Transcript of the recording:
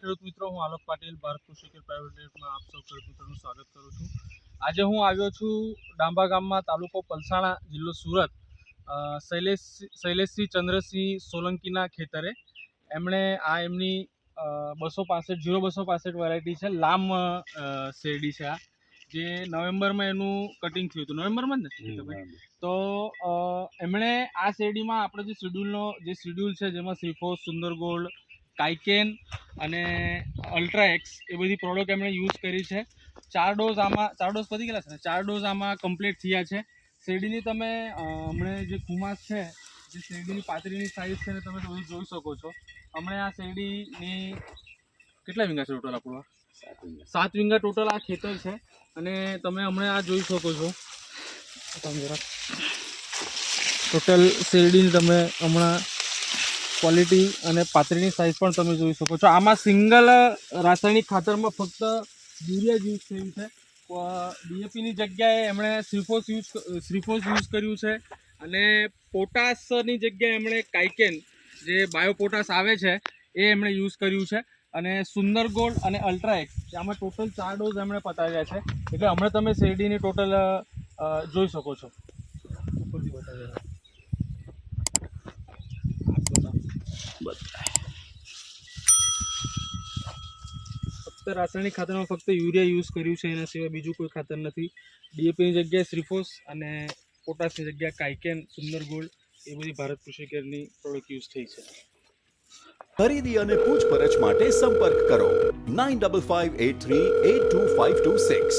ખેડૂત મિત્રો હું આલોક પાટીલ ભારત કૃષિ કેર પ્રાઇવેટ લિમિટેડમાં આપ સૌ ખેડૂત મિત્રોનું સ્વાગત કરું છું. આજે હું આવ્યો છું ડાંબા ગામમાં તાલુકો પલસાણા જિલ્લો સુરત. શૈલેષ શૈલેષસિંહ ચંદ્રસિંહ સોલંકીના ખેતરે. એમણે આ એમની બસો પાસઠ જીરો બસો પાસઠ વેરાયટી છે લામ શેરડી છે આ. જે નવેમ્બરમાં એનું કટિંગ થયું હતું. નવેમ્બરમાં જ ને તો એમણે આ શેરડીમાં આપણે જે શેડ્યુલનો જે શેડ્યુલ છે જેમાં સિફોસ સુંદર ગોલ્ડ કાઇકેન અને અલ્ટ્રા એક્સ એ બધી પ્રોડક્ટ એમણે યુઝ કરી છે. ચાર ડોઝ આમાં ચાર ડોઝ પતી ગયેલા છે ને? ચાર ડોઝ આમાં કમ્પ્લીટ થયા છે. શેરડીની તમે હમણે જે કુમાસ છે જે શેરડીની પાતળીની સાઇઝ છે ને તમે બધું જોઈ શકો છો. હમણે આ શેરડીની કેટલા વિંગા છે ટોટલ આપણું? સાત વિંગા. ટોટલ આ ખેતર છે. અને તમે હમણાં આ જોઈ શકો છો. ટોટલ શેરડીની તમે હમણાં ક્વોલિટી અને પાતળીની સાઇઝ પણ તમે જોઈ શકો છો. આમાં સિંગલ રાસાયણિક ખાતરમાં ફક્ત યુરિયા જ યુઝ થયું છે. ડીએપીની જગ્યાએ એમણે શ્રીફોસ યુઝ શ્રીફોસ યુઝ કર્યું છે. અને પોટાશની જગ્યાએ એમણે કાઇકેન જે બાયોપોટાસ આવે છે, એ એમણે યુઝ કર્યું છે. અને સુંદર ગોલ્ડ અને અલ્ટ્રાએક્સ આમાં ટોટલ ચાર ડોઝ એમણે પતાવ્યા છે. એટલે હમણાં તમે શેરડીની ટોટલ જોઈ શકો છો. ઉપરથી બતાવ્યા. ફક્ત રાસાયણિક ખાતરમાં ફક્ત યુરિયા યુઝ કર્યું છે એના સિવાય બીજું કોઈ ખાતર નથી. ડીએપીની જગ્યાએ શ્રીફોસ અને પોટાશની જગ્યાએ કાઇકેન સુંદર ગોલ્ડ એ બધી ભારત કૃષિ કેરની પ્રોડક્ટ યુઝ થઈ છે. ખરીદી અને પૂછપરછ માટે સંપર્ક કરો nine double five eight three eight two five two six